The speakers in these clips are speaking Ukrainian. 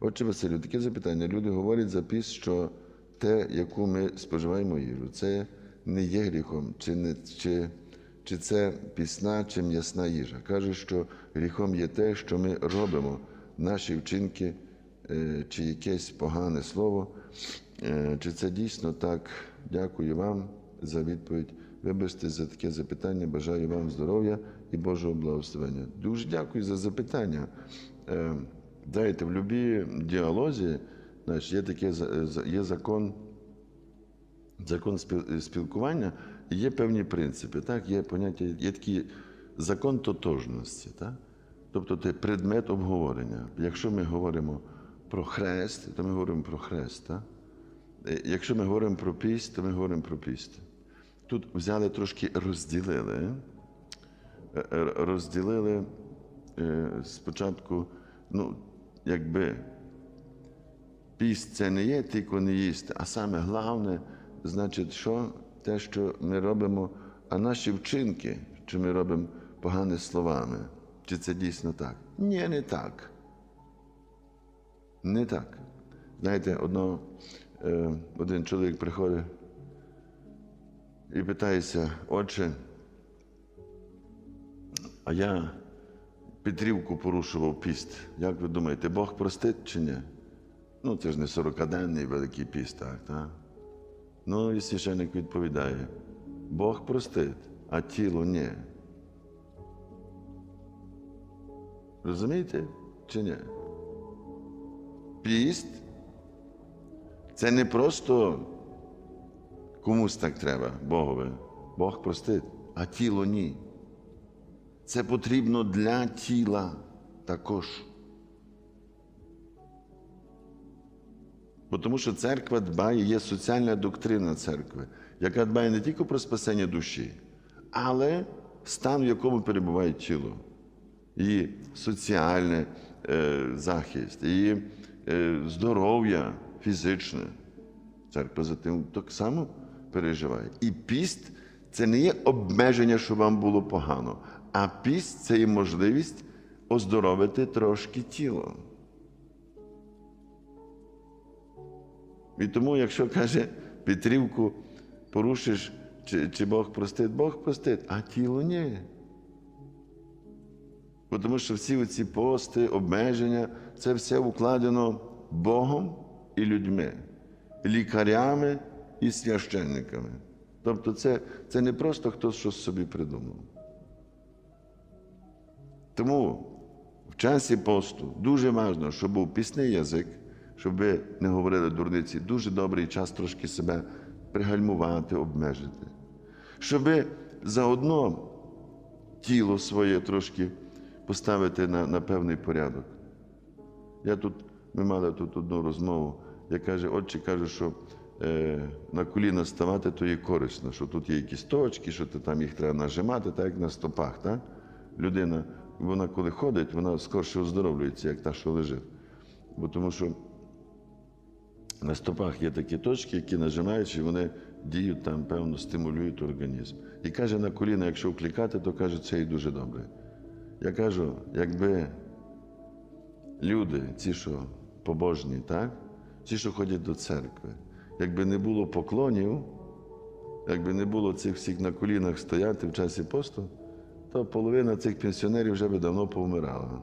Отже, Василю, таке запитання. Люди говорять за піст, що те, яку ми споживаємо їжу, це не є гріхом, чи, не, чи, чи це пісна, чи м'ясна їжа. Кажуть, що гріхом є те, що ми робимо, наші вчинки, е, чи якесь погане слово. Е, Чи це дійсно так? Дякую вам за відповідь. Вибачте за таке запитання. Бажаю вам здоров'я і Божого благословення. Дуже дякую за запитання. Е, Знаєте, в любій діалозі значить, є таке є закон, закон спілкування, є певні принципи. Так? Є поняття, є такий закон тотожності. Так? Тобто це предмет обговорення. Якщо ми говоримо про хрест, то ми говоримо про хрест. Так? Е, Якщо ми говоримо про піст, то ми говоримо про піст. Тут взяли трошки розділили. Е, е, Розділили спочатку, ну, якби піст це не є тільки не їсти, а саме головне, значить, що те, що ми робимо, а наші вчинки, що ми робимо погане словами. Чи це дійсно так? Ні, не так. Не так. Знаєте, одного, е, один чоловік приходить і питається, отче, а я Петрівку порушував піст. Як ви думаєте, Бог простить чи ні? Ну, це ж не 40-денний великий піст, так, так? Ну, і священник відповідає: Бог простить, а тіло ні. Розумієте чи ні? Піст це не просто комусь так треба, Богові. Бог простить, а тіло ні. Це потрібно для тіла також. Бо Тому що церква дбає, є соціальна доктрина церкви, яка дбає не тільки про спасення душі, але стан, в якому перебуває тіло, її соціальний е, захист, її е, здоров'я фізичне. Церква за тим так само переживає. І піст це не є обмеження, що вам було погано, а піст це є можливість оздоровити трошки тіло. І тому, якщо каже Петрівку, порушиш, чи, чи Бог простить, Бог простить, а тіло ні. Тому що всі ці пости, обмеження, це все укладено Богом і людьми, лікарями і священниками. Тобто це, це не просто хтось щось собі придумав. Тому в часі посту дуже важливо, щоб був пісний язик, щоб ви не говорили дурниці, дуже добрий час трошки себе пригальмувати, обмежити. Щоб ви заодно тіло своє трошки поставити на, на певний порядок. Я тут, ми мали тут одну розмову, я каже, отче каже, що на коліна ставати, то є корисно, що тут є якісь точки, що ти там їх треба нажимати, так як на стопах. Так? Людина, вона коли ходить, вона скорше оздоровлюється, як та, що лежить. Бо тому що на стопах є такі точки, які нажимаючи, вони діють там, певно, стимулюють організм. І каже, на коліна, якщо вкликати, то каже, це і дуже добре. Я кажу, якби люди, ці, що побожні, так? ті, що ходять до церкви, якби не було поклонів, якби не було цих всіх на колінах стояти в часі посту, то половина цих пенсіонерів вже би давно повмирала.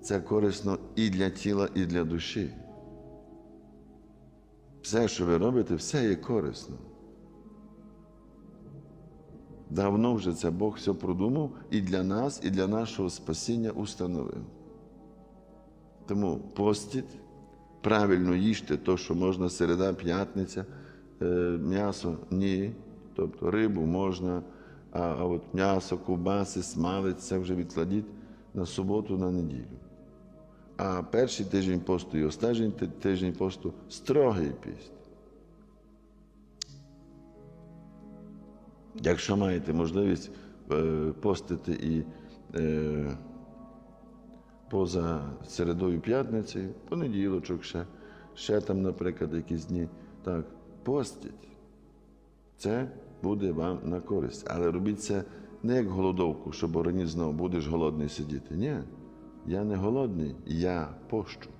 Це корисно і для тіла, і для душі. Все, що ви робите, все є корисно. Давно вже це Бог все продумав і для нас, і для нашого спасіння установив. Тому постіть, правильно їжте то, що можна середа, п'ятниця, е, м'ясо ні. Тобто рибу можна, а, а от м'ясо, ковбаси, смалець, це вже відкладіть на суботу, на неділю. А перший тиждень посту і останній тиждень посту строгий піст. Якщо маєте можливість е, постити і е, поза середою п'ятницею, понеділочок ще, ще там, наприклад, якісь дні, так, постіть. Це буде вам на користь. Але робіть це не як голодовку, щоб організм знову будеш голодний сидіти. Ні. я не голодний, я пощу.